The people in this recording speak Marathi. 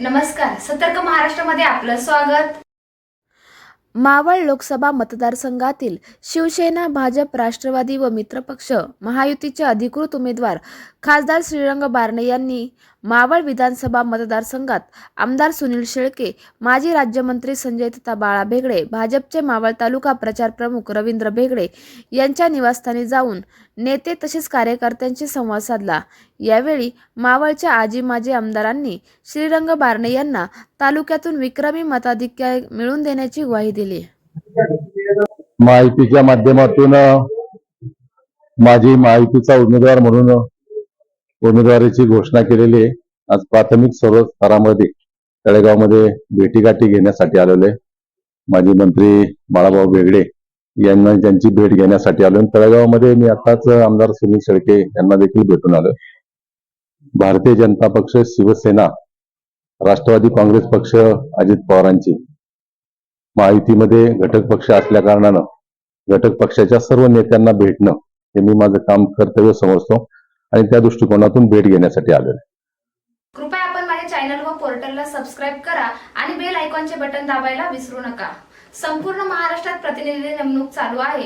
नमस्कार सतर्क महाराष्ट्रामध्ये आपलं स्वागत. मावळ लोकसभा मतदारसंघातील शिवसेना भाजप राष्ट्रवादी व मित्रपक्ष महायुतीचे अधिकृत उमेदवार खासदार श्रीरंग बारणे यांनी मावळ विधानसभा मतदारसंघात आमदार सुनील शेळके माजी राज्यमंत्री संजय तथा बाळा भेगडे भाजपचे मावळ तालुका प्रचार प्रमुख रवींद्र भेगडे यांच्या निवासस्थानी जाऊन नेते तसेच कार्यकर्त्यांशी संवाद साधला. यावेळी मावळच्या आजी माजी आमदारांनी श्रीरंग बारणे यांना तालुक्यातून विक्रमी मताधिक्य मिळवून देण्याची ग्वाही दिली. माहितीच्या माध्यमातून माझी माहितीचा उमेदवार म्हणून उमेदवारीची घोषणा केलेली आहे. आज प्राथमिक सर्व स्तरामध्ये तळेगावमध्ये भेटीगाठी घेण्यासाठी आलेलो आहे. माजी मंत्री बाळाभाऊ बेगडे यांना त्यांची भेट घेण्यासाठी आलो तळेगावमध्ये मी आताच आमदार सुनील शेळके यांना देखील भेटून आलो भारतीय जनता पक्ष शिवसेना राष्ट्रवादी काँग्रेस पक्ष अजित पवारांची महायुतीमध्ये घटक पक्ष असल्या कारणानं घटक पक्षाच्या सर्व नेत्यांना भेटणं हे मी माझं काम कर्तव्य समजतो. आणि त्या दृष्टिकोनातून भेट घेण्यासाठी आलेलो आहे. कृपया आपण माझ्या चॅनल व पोर्टलला सबस्क्राईब करा आणि बेल आयकॉनचे बटन दाबायला विसरू नका संपूर्ण महाराष्ट्रात प्रतिनिधी नेमणूक चालू आहे